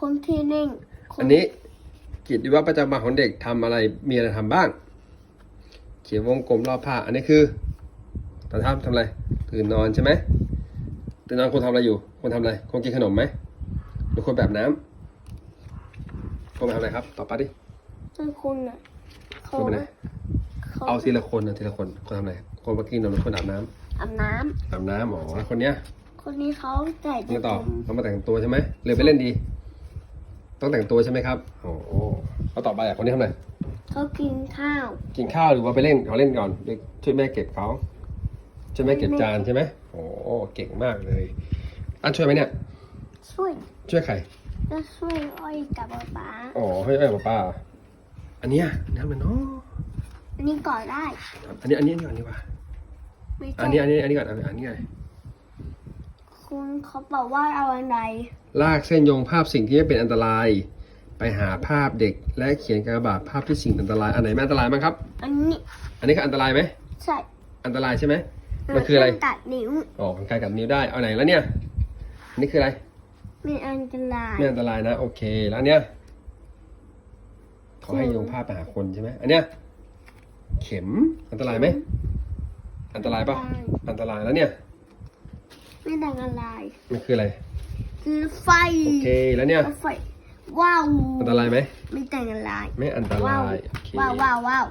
คนที่นิ่งคอันนี้กิจวัตรประจำวันของเด็กทำอะไรมีอะไรทำบ้าง เขียนวงกลมรอบผ้า อันนี้คือตอนทำทำอะไรตื่นนอนใช่ไหมตื่นนอนคนทำอะไรอยู่คนทำอะไรคนกินขนมไหมหรือคนแบบน้ำคนไปทำอะไรครับต่อไปดิคือคุณอะเขาคนไปไหนเขาเอาทีละคนนะทีละคนคนทำอะไรคนมากินขนมหรือคนอาบน้ำอาบน้อาบน้ำอ๋อแล้วคนเนี้ยำคนนี้เขาใส่นี่ต่อผมต้องมาแต่งตัวใช่ไหมหรือไปเล่นดี ต้องแต่งตัวใช่ไหมครับโอ้โหแล้วต่อไปอะคนนี้ทำอะไรเขากินข้าวกินข้าวหรือว่าไปเล่นเขาเล่นก่อนเดี๋ยวช่วยแม่เก็บเขาช่วยแม่เก็บจานใช่ไหมโอ้เก่งมากเลยอันช่วยไหมเนี่ย ช่วยช่วยใครก็ช่วยอ้อยกับป๊าป๊าอ๋อให้แม่กับป้าอันเนี้ยน้ำเลยเนาะอันนี้ก่อนได้ อันนี้อันนี้อันนี้ก่อนดีกว่าไม่อัใช่นนี้อันนี้อันนี้ก่อนอันนี้อันนี้ไง คุณเขาบอกว่าเอาอันใดลากเส้นโยงภาพสิ่งที่ไม่เป็นอันตราย ไปหาภาพเด็ก และเขียนกระบาดภาพที่สิ่งอันตรายอันไหนไม่อันตรายบ้างครับ อันนี้อันนี้ก็อันตรายไหมใช่อันตรายใช่ไหมมันคืออะไรกัดนิ้วอ๋อกันไกลกับนิ้วได้เอาไหนแล้วเนี่ยอันนี้คืออะไรไม่อันตรายไม่อันตรายนะโอเคแล้วอันเนี้ยเขาให้โยงภาพไปหาคนใช่ไหมอันเนี้ยเข็มอันตรายไหมอันตรายปะอันตรายแล้วเนี่ย ไม่อันตรายมันคืออะไร คือไฟ โอเค แล้วเนี่ย ไฟ ว้าว อันตรายไหม ไม่แต่งอะไร ไม่อันตว้าราวยโอเค ว้าวว้าวว้าว